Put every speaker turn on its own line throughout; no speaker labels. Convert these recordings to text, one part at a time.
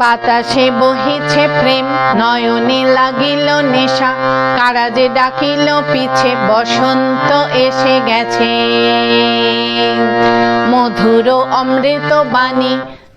বাতাসে বহিছে প্রেম, নয়নে লাগিল নেশা কারা যে ডাকিল পিছে, বসন্ত এসে গেছে। মধুর অমৃত বাণী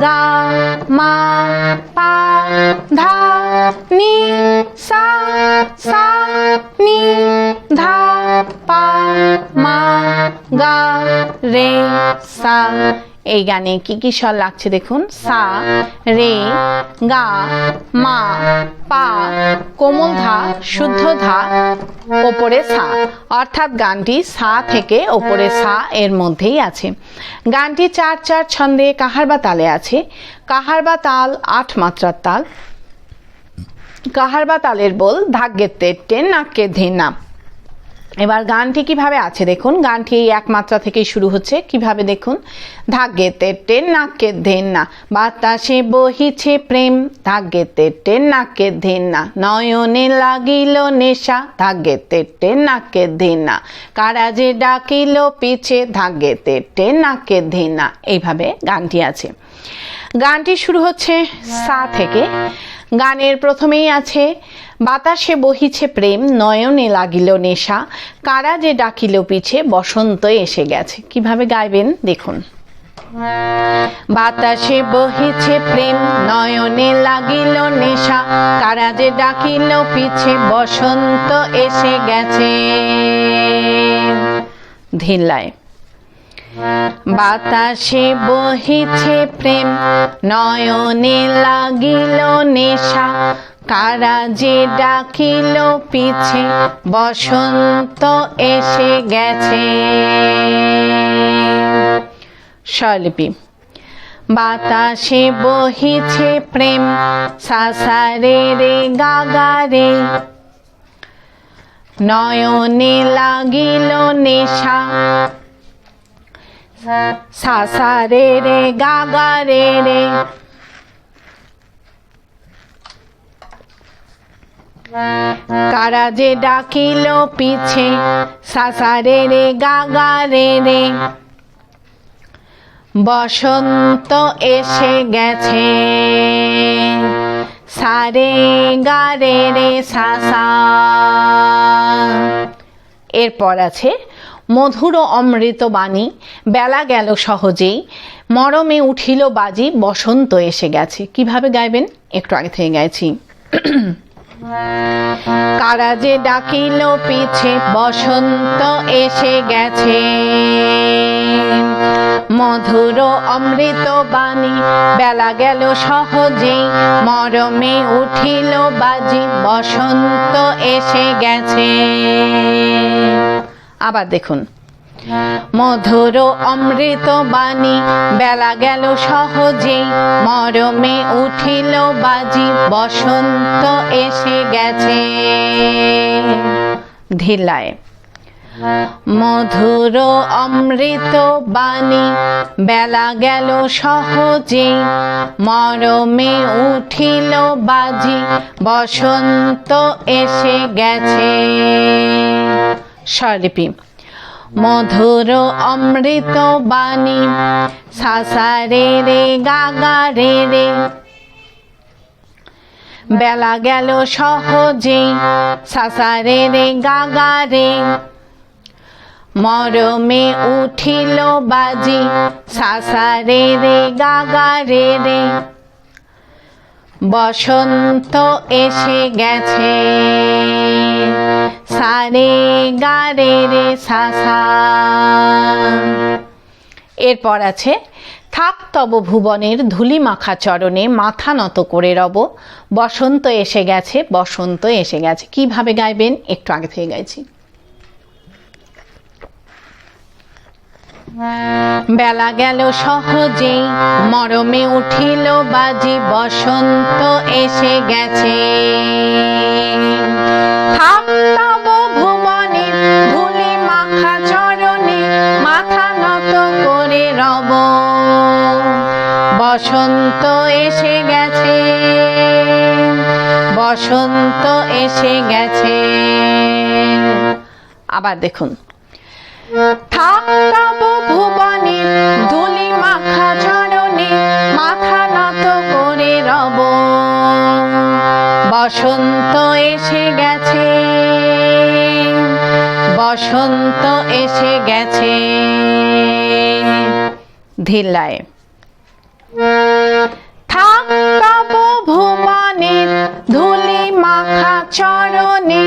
গা মা পা ধা নি সা সা নি ধা পা মা গা রে সা এই গানে কি কি স্বর লাগছে দেখুন? সা, রে, গা, মা, পা, কোমল ধা, শুদ্ধ ধা, ওপরে সা। অর্থাৎ গানটি সা থেকে ওপরে সা এর মধ্যেই আছে। গানটি চার চার ছন্দে কাহার বা তালে আছে? কাহার বা তাল আট মাত্রার তাল। কাহার বা তালের বল ধাগ্যের তেট্টে নাক্যের ধেনা এবার গানটি কীভাবে আছে দেখুন। গানটি এই এক মাত্রা থেকেই শুরু হচ্ছে। কীভাবে দেখুন? ধাগ্যে তেটে নাকে ধেন না। বাতাসে বহিছে প্রেম। ধাগ্যে তেটে নাকে ধেন না। নয়নে লাগিল নেশা। ধাগ্যে তেটে নাকে ধেন না। কারা যে ডাকিল পিছে। ধাগ্যে তেটে নাকে ধেন না। এইভাবে গানটি আছে। গানটি শুরু হচ্ছে সা থেকে। গানের প্রথমেই আছে বাতাসে বহিছে প্রেম, নয়নে লাগিল নেশা। কারা যে ডাকিল পিছে, বসন্ত এসে গেছে। কীভাবে গাইবেন? দেখুন। বাতাসে বহিছে প্রেম, নয়নে লাগিল নেশা। কারা যে ডাকিল পিছে, বসন্ত এসে গেছে। ধিল্লায় বাতাসে বহিছে প্রেম, নয়নে লাগিল নেশা। কারা যে ডাকিল পিছে, বসন্ত এসে গেছে। স্বরলিপি। বাতাসে বহিছে প্রেম, সাসারে রে গাগারে নয়নে লাগিল নেশা, সাসারে রে রে গা গা রে। কারা যে ডাকিল পিছে সা রে রে গা গা রে। বসন্ত এসে গেছে, সারে গা রে রে সা সা এরপর আছে মধুর অমৃত বাণী। বেলা গেল সহজেই, মরমে উঠিল বাজি, বসন্ত এসে গেছে। কীভাবে গাইবেন? একটু আগে থেকে গাইছি। কারা যে ডাকিল পিছে, বসন্ত এসে গেছে। মধুর অমৃত বাণী, বেলা গেল সহজেই, মরমে উঠিল বাজি, বসন্ত এসে গেছে। আবার দেখুন। মধুর অমৃত বাণী, বেলা গেল সহজেই। মরমে উঠিল বাজি, বসন্ত এসে গেছে। ধিলায় মধুর অমৃত বাণী, বেলা গেল সহজে মরমে উঠিল বাজি, বসন্ত এসে গেছে। স্বরলিপি। মধুর অমৃত বাণী। সাসারে রে গাগা রে। রে বেলা গেল সহজে, সাসারে রে গাগা রে মরমে উঠিল বাজি, সাসারে রে গাগা রে রে। বসন্ত এসে গেছে। সারে তব ভুবনের ধুলি মাখা চরণে মাথা নত করে রব। বসন্ত এসে গেছে, বসন্ত এসে গেছে। কীভাবে গাইবেন? একটু আগে থেকে গাইছি। বেলা গেল সহজেই মরমে উঠিল বাজি, বসন্ত এসে গেছে। থাক মাথা নত করে রব। বসন্ত এসে গেছে, বসন্ত এসে গেছে। আবার দেখুন। থাক তব ভুবনে, ধুলি মাখা চরণে মাথা নত করে রব। বসন্ত এসে গেছে। বসন্ত এসে গেছে। ধিল্লায় থাক ভুবনে, ধুলি মাখা চরণে,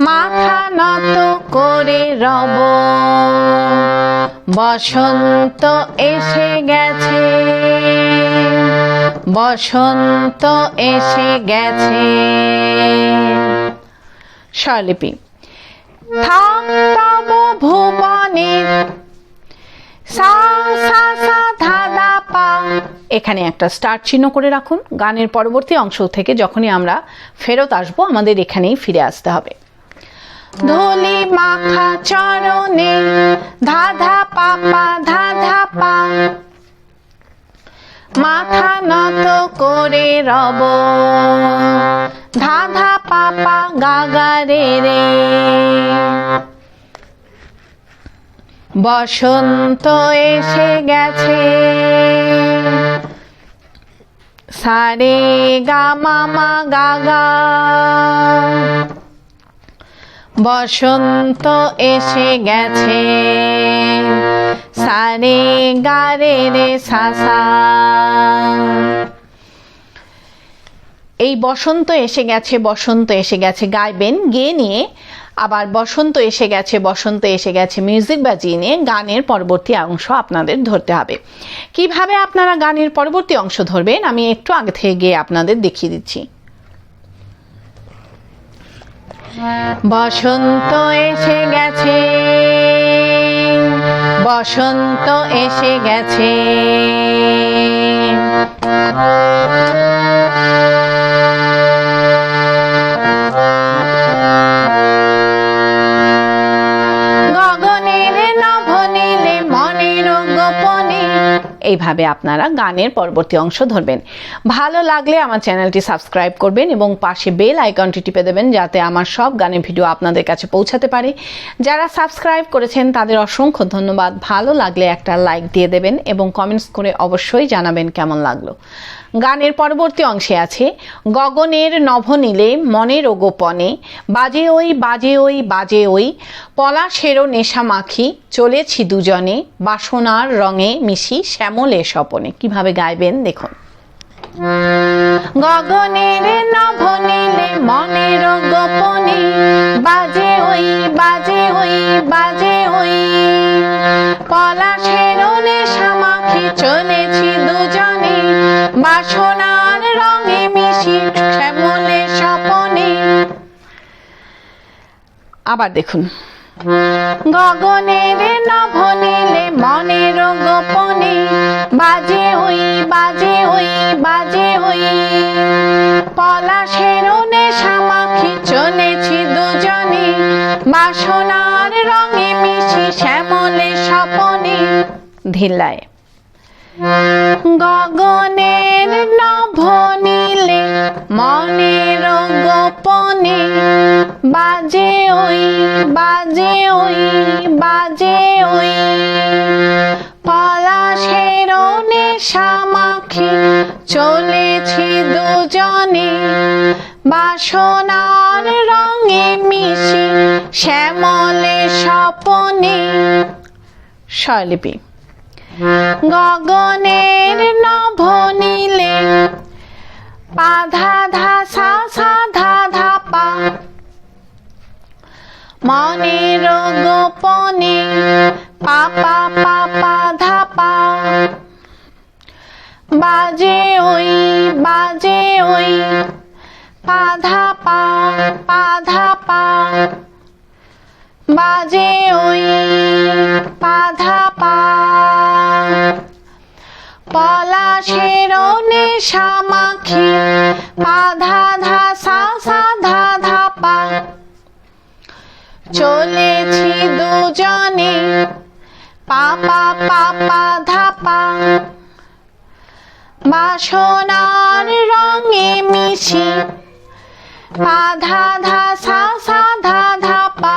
মাথা নত করে রব। বসন্ত এসে গেছে, বসন্ত এসে গেছে। স্বরলিপি। ভুবনে সা সা সা, ধা ধা, পা। এখানে একটা স্টার চিহ্ন করে রাখুন। গানের পরবর্তী অংশ থেকে যখনই আমরা ফেরত আসব, আমাদের এখানেই ফিরে আসতে হবে। ধুলি মাখা চরণে ধা ধা, পা পা, ধা ধা, পা। মাথা নত করে রব। ধা ধা পা পা গা গা রে। রে বসন্ত এসে গেছে। সারে গা মামা গা গা বসন্ত এসে গেছে। সারে গা রে রে সা সা এই বসন্ত এসে গেছে, বসন্ত এসে গেছে। গাইবেন, গেয়ে নিয়ে আবার বসন্ত এসে গেছে, বসন্ত এসে গেছে। মিউজিক বাজিয়ে নিয়ে গানের পরবর্তী অংশ আপনাদের ধরতে হবে। কীভাবে আপনারা গানের পরবর্তী অংশ ধরবেন, আমি একটু আগে থেকে গিয়ে আপনাদের দেখিয়ে দিচ্ছি। বসন্ত এসে গেছে। বসন্ত এসে গেছে। এইভাবে আপনারা গানের পরবর্তী অংশ ধরবেন। ভালো লাগলে আমার চ্যানেলটি সাবস্ক্রাইব করবেন এবং পাশে বেল আইকনটি টিপে দেবেন যাতে আমার সব গানের ভিডিও আপনাদের কাছে পৌঁছাতে পারে। যারা সাবস্ক্রাইব করেছেন, তাদের অসংখ্য ধন্যবাদ। ভালো লাগলে একটা লাইক দিয়ে দেবেন এবং কমেন্টস করে অবশ্যই জানাবেন কেমন লাগল। গানের পরবর্তী অংশে আছে, গগনের নভনীলে মনের ও গোপনে বাজে ওই বাজে ওই বাজে ওই, পলাশেরও নেশা মাখি, চলেছি দুজনে, বাসনার রঙে মিশি শ্যামলে স্বপনে। কীভাবে গাইবেন? দেখুন। গগনের মনের গোপনে বাজে বাজে বাজে পলাশের নেশা মাখি চলেছি দুজনে, বাসনার রঙে মিশি শ্যামলে স্বপনে। আবার দেখুন। গগনের নভনীলে মনের গোপনে বাজে ওই বাজে ওই বাজে ওই পলাশের নেশা মাখি চলেছি দুজনে। বাসনার রঙে মিশি শ্যামলে স্বপনে। ধিল্লায় বাজে ওই বাজে ওই বাজে ওই। পলাশের নেশা মাখি চলেছি দুজনে। বাসনার রঙে মিশি শ্যামলে স্বপনে। স্বরলিপি। গগনের নভনীলে। পাধা ধা সা সা ধা ধা পা মনের গোপনে পাপা পাপা, ধাপা। বাজে ওই বাজে ওই পাধা পা পাধা পা বাজে ওই পাধা পা পলাশের নেশা মাখি পাধা ধা চলেছি দুজনে। পা পা পা পা ধা পা বাসনার রঙে মিশি। পা, ধা সা সা, ধা ধা পা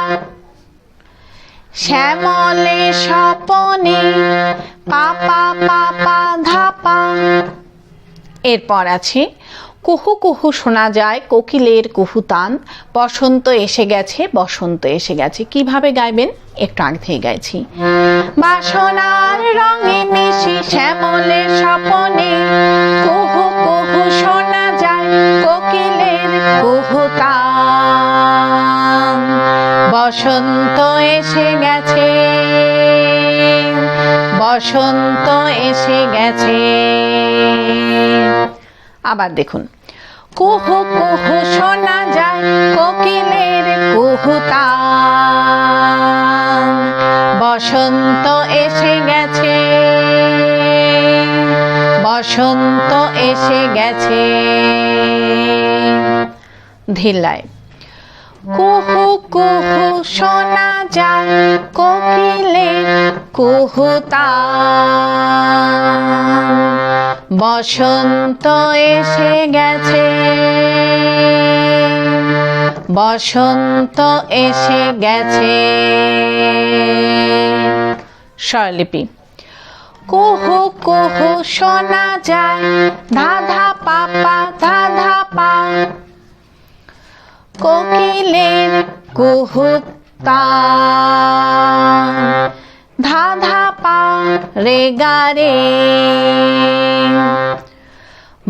শ্যামলে স্বপনে পাপা পাপা পা পা ধা পা এরপর আছে কুহু কুহু শোনা যায়, কোকিলের কুহুতান বসন্ত এসে গেছে, বসন্ত এসে গেছে। কীভাবে গাইবেন? একটু আগে থেকে গাইছি। বাসনার রঙে মিশি শ্যামলের স্বপনে। কুহু কুহু শোনা যায়, কোকিলের কুহুতান বসন্ত এসে গেছে, বসন্ত এসে গেছে। আবার দেখুন। কুহু কুহু শোনা যায়, কোকিলের কুহুতান বসন্ত এসে গেছে, বসন্ত এসে গেছে। ধিল্লায় কুহু কুহু শোনা যায়, কোকিলের কুহুতান বসন্ত এসে গেছে। বসন্ত এসে গেছে। স্বরলিপি। কুহু কুহু, শোনা যায়। ধাধা পাপা ধাধা পা। কোকিলের কুহুতান ধাধা পা, রে গারে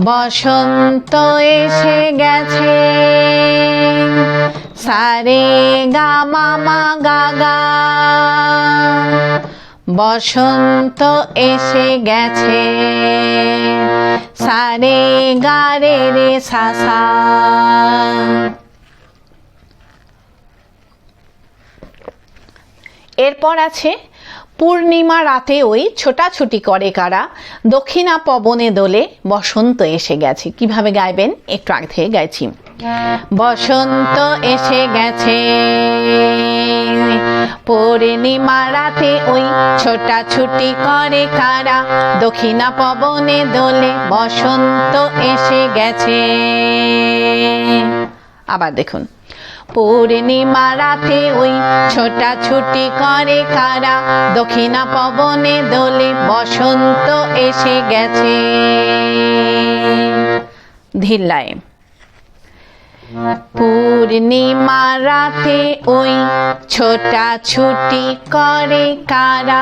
বসন্ত এসে গেছে। সারে গা মামা গাগা বসন্ত এসে গেছে। সারে গারে রে সাসা এরপর আছে পূর্ণিমা রাতে ওই ছোটাছুটি করে কারা। দক্ষিণা পবনে দোলে বসন্ত এসে গেছে। কীভাবে গাইবেন? একটু আগে থেকে গাইছি। বসন্ত এসে গেছে। পূর্ণিমা রাতে ওই ছোটাছুটি করে কারা। দক্ষিণা পবনে দোলে বসন্ত এসে গেছে। আবার দেখুন। পূর্ণিমা রাতে ওই ছোটাছুটি করে কারা? দক্ষিণা পবনে দোলে বসন্ত এসে গেছে। ধিল্লায়। পূর্ণিমা রাতে ওই ছোটাছুটি করে কারা?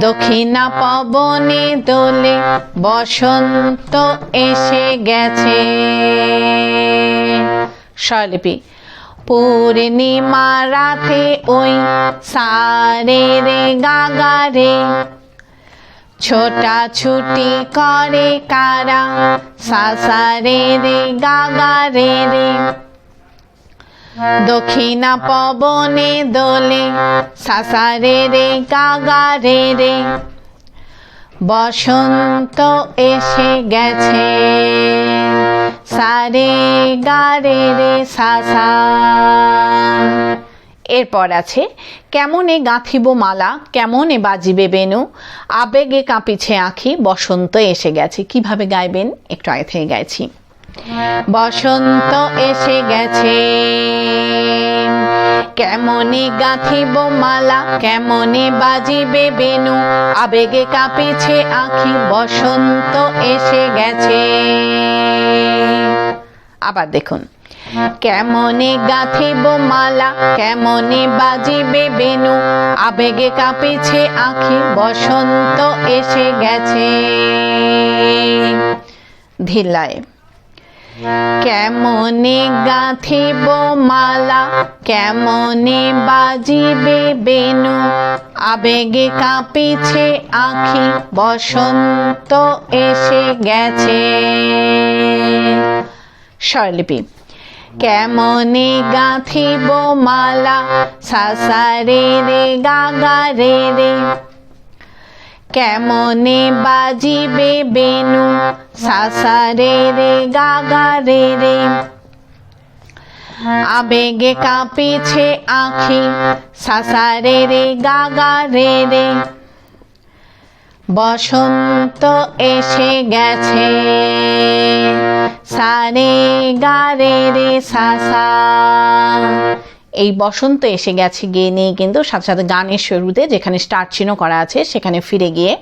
দক্ষিণা পবনে দোলে বসন্ত এসে গেছে। স্বরলিপি। পূর্ণিমা রাতে ওই সারে রে গাগা রে ছোটা ছুটি করে কারা সাসারে রে গাগা রে। রে দক্ষিণা পবনে দোলে সাসারে রে গাগা রে রে। বসন্ত এসে গেছে। সারে গারে রে সা সা এরপর আছে, কেমনে গাঁথিব মালা, কেমনে বাজিবে বেনু? আবেগে কাঁপিছে আঁখি, বসন্ত এসে গেছে। কীভাবে গাইবেন? একটু আগে থেকে গাইছি। বসন্ত এসে গেছে। কেমনে গাঁথিব মালা, কেমনে বাজিবে বেনু? আবেগে কাঁপিছে আঁখি, বসন্ত এসে গেছে। আবার দেখুন। কেমনে গাঁথিব মালা, কেমনে বাজিবে বেনু, আবেগে কাঁপিছে আঁখি, বসন্ত এসে গেছে। ধিলায় কেমনে গাঁথিব মালা, কেমনে বাজিবে বেনু, আবেগে কাঁপিছে আঁখি, বসন্ত এসে গেছে। স্বরলিপি কেমনে গাঁথিব মালা, সাসারে রে গাগা রে। রে কেমনে বাজিবে বেনু সাসা রে রে গাগা রে। রে আবেগে কাঁপিছে আখি সাসা রে রে গাগা রে রে। বসন্ত এসে গেছে। সারে গারে রে সাসা। এই বসন্ত এসে গেছে গিয়ে নিয়ে কিন্তু সাথে সাথে গানের শুরুতে যেখানে স্টার্ট চিহ্ন করা আছে সেখানে ফিরে গিয়ে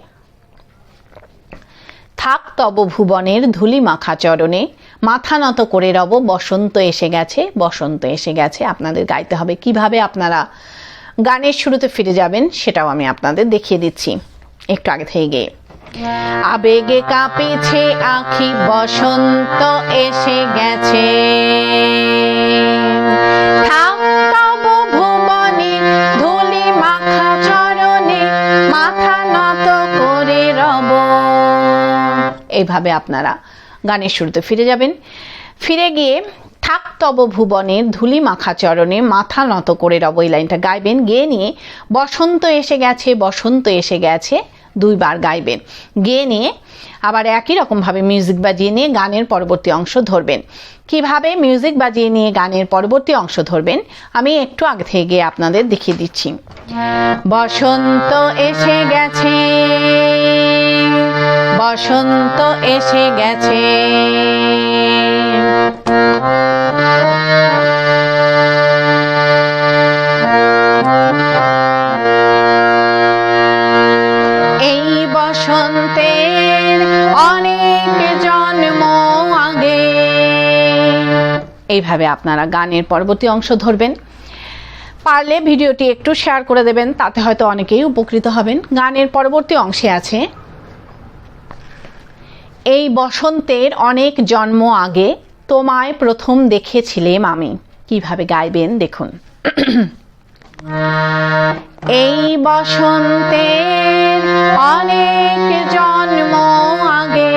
থাক তব ভুবনের ধুলি মাখা চরণে, মাথা নত করে রব, বসন্ত এসে গেছে, বসন্ত এসে গেছে। আপনাদের গাইতে হবে কীভাবে আপনারা গানের শুরুতে ফিরে যাবেন সেটাও আমি আপনাদের দেখিয়ে দিচ্ছি। একটু আগে থেকে গিয়ে আবেগে কাঁপেছে আখি বসন্ত এসে গেছে। এইভাবে আপনারা গানের শুরুতে ফিরে যাবেন। ফিরে গিয়ে থাক তব ভুবনের ধুলি মাখা চরণে মাথা নত করে রব এই লাইনটা গাইবেন। গেয়ে নিয়ে বসন্ত এসে গেছে, বসন্ত এসে গেছে, দুইবার গাইবেন। গেয়ে নিয়ে আবার একই রকমভাবে মিউজিক বাজিয়ে নিয়ে গানের পরবর্তী অংশ ধরবেন। কীভাবে মিউজিক বাজিয়ে নিয়ে গানের পরবর্তী অংশ ধরবেন, আমি একটু আগে থেকে গিয়ে আপনাদের দেখিয়ে দিচ্ছি। বসন্ত এসে গেছে, বসন্ত এসে গেছে। এই বসন্তের জন্ম আগে। এইভাবে আপনারা গানের পরবর্তী অংশ ধরবেন। পারলে ভিডিওটি একটু শেয়ার করে দেবেন, তাতে হয়তো অনেকেই উপকৃত হবেন। গানের পরবর্তী অংশে আছে, এই বসন্তের অনেক জন্ম আগে তোমায় প্রথম দেখেছিলাম আমি। কীভাবে গাইবেন? দেখুন। এই বসন্তের অনেক জন্ম আগে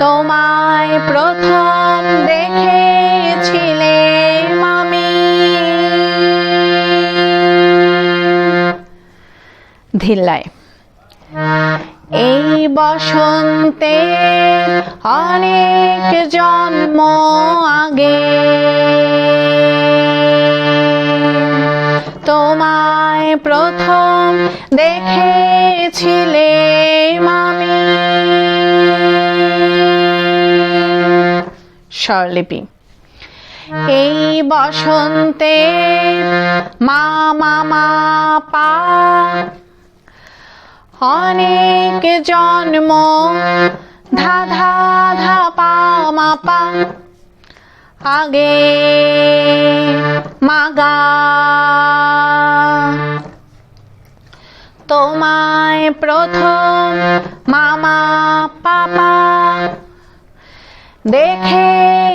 তোমায় প্রথম দেখেছিলে আমি। ধিল্লায়। এই বসন্তে অনেক জন্ম আগে। তোমায় প্রথম দেখেছিলে আমি স্বরলিপি। এই বসন্তে মা মা পা অনেক জন্ম। ধা ধা ধা, পা, মা, পা। আগে মাগা তোমায় প্রথম মামা পাপা দেখেছিলেন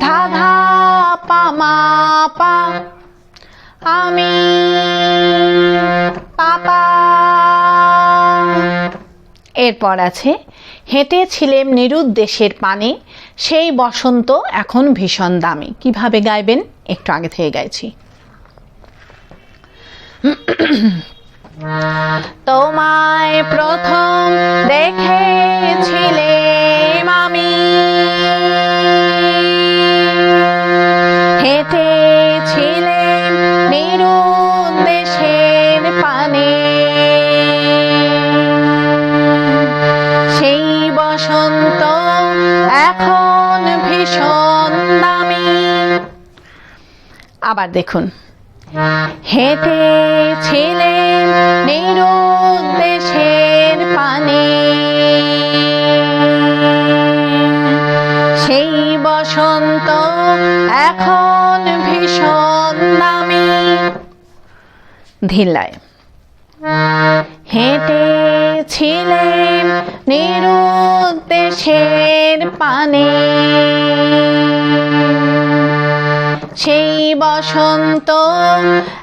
ধাধা পামা পা। আমি এরপর আছে, হেঁটেছিলেম নিরুদ্দেশের পানে, সেই বসন্ত এখন ভীষণ দামি। কীভাবে গাইবেন? একটু আগে থেকে গাইছি। তোমায় প্রথম দেখেছিলেম আবার দেখুন। হেঁটেছিলেন নিরুদ্দেশের পানে। সেই বসন্ত এখন ভীষণ দামি। ধিল্লায়। হেঁটেছিলেন নিরুদ্দেশের পানে। সেই বসন্ত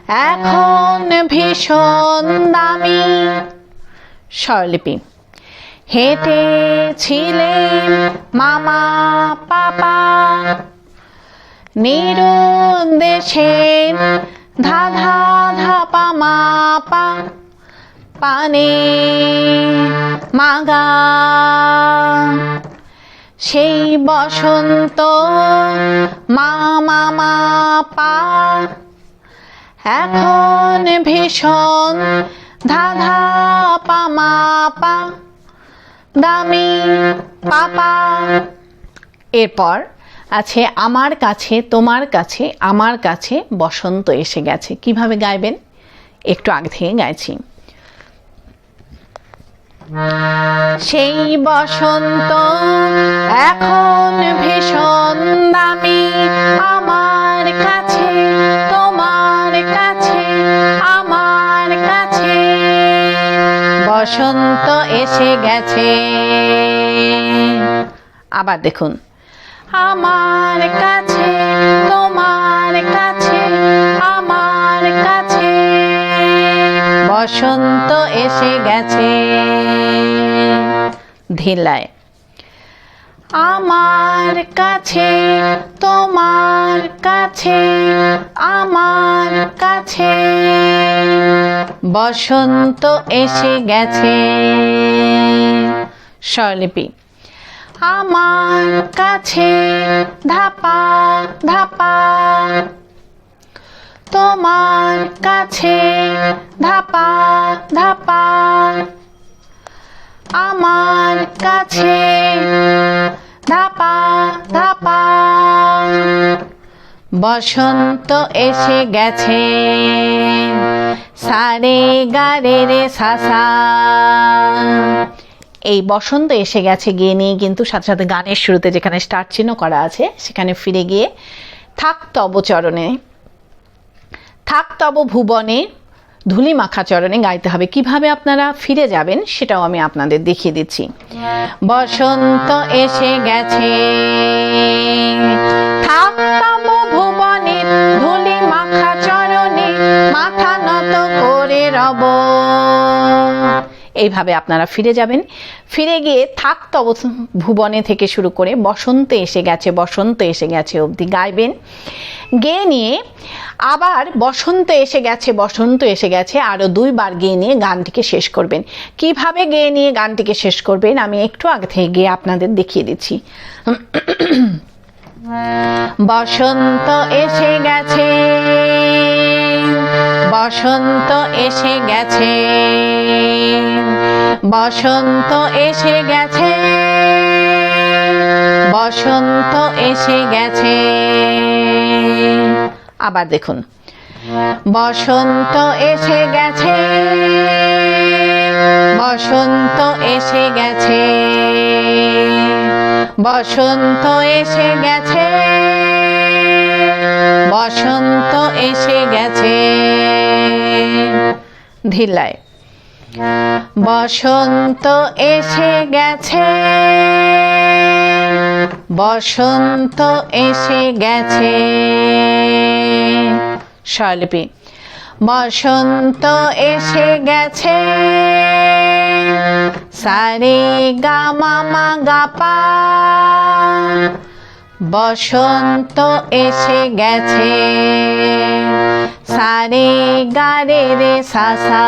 এখন ভীষণ দামি। স্বরলিপি। হেঁটেছিলেন মামা, পাপা। নিরুদ্দেশের ধা ধা ধা পা পা পানে মাগা। সেই বসন্ত মা মা মা, পা। এখন ভীষণ ধা ধা পা, মা, পা। দামি পাপা এরপর আছে আমার কাছে, তোমার কাছে, আমার কাছে বসন্ত এসে গেছে। কীভাবে গাইবেন? একটু আগে থেকে গাইছি। সেই বসন্ত এখন ভীষণ দামি। আমার কাছে, তোমার কাছে, আমার কাছে। বসন্ত এসে গেছে। আবার দেখুন। আমার কাছে, তোমার কাছে, আমার কাছে। বসন্ত এসে গেছে। ধিলায়। আমার কাছে, তোমার কাছে, আমার কাছে। বসন্ত এসে গেছে। স্বরলিপি। আমার কাছে, ধাপা ধাপা। তোমার কাছে, ধাপা ধাপা। আমার কাছে। ধাপা ধাপা। বসন্ত এসে গেছে। সারে গারে রে সাসা। এই বসন্ত এসে গেছে গিয়ে নিয়ে কিন্তু সাথে সাথে গানের শুরুতে যেখানে স্টার্ট চিহ্ন করা আছে, সেখানে ফিরে গিয়ে থাক তব চরণে, থাক তব ভুবনে ধুলি মাখা চরণে গাইতে হবে। কীভাবে আপনারা ফিরে যাবেন সেটাও আমি আপনাদের দেখিয়ে দিচ্ছি। বসন্ত এসে গেছে। চরণে, মাথা নত করে রব। এইভাবে আপনারা ফিরে যাবেন। ফিরে গিয়ে থাক তব ভুবনে থেকে শুরু করে বসন্ত এসে গেছে, বসন্ত এসে গেছে অবধি গাইবেন। গেয়ে নিয়ে আবার বসন্ত এসে গেছে, বসন্ত এসে গেছে আরও দুইবার গেয়ে নিয়ে গানটিকে শেষ করবেন। কীভাবে গেয়ে নিয়ে গানটিকে শেষ করবেন আমি একটু আগে থেকে গিয়ে আপনাদের দেখিয়ে দিচ্ছি। বসন্ত এসে গেছে। বসন্ত এসে গেছে। বসন্ত এসে গেছে। বসন্ত এসে গেছে। আবার দেখুন। বসন্ত এসে গেছে। বসন্ত এসে গেছে। বসন্ত এসে গেছে। বসন্ত এসে গেছে। ধিলায় বসন্ত এসে গেছে। বসন্ত এসে গেছে। স্বরলিপি। বসন্ত এসে গেছে। সারে গা মামা গাপা বসন্ত এসে গেছে। সারে গারে রে সাসা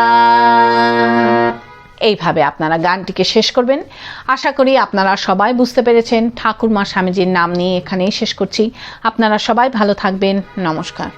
এইভাবে আপনারা গানটিকে শেষ করবেন। আশা করি আপনারা সবাই বুঝতে পেরেছেন ঠাকুরমা স্বামীজির নাম নিয়ে এখানেই শেষ করছি। আপনারা সবাই ভালো থাকবেন। নমস্কার।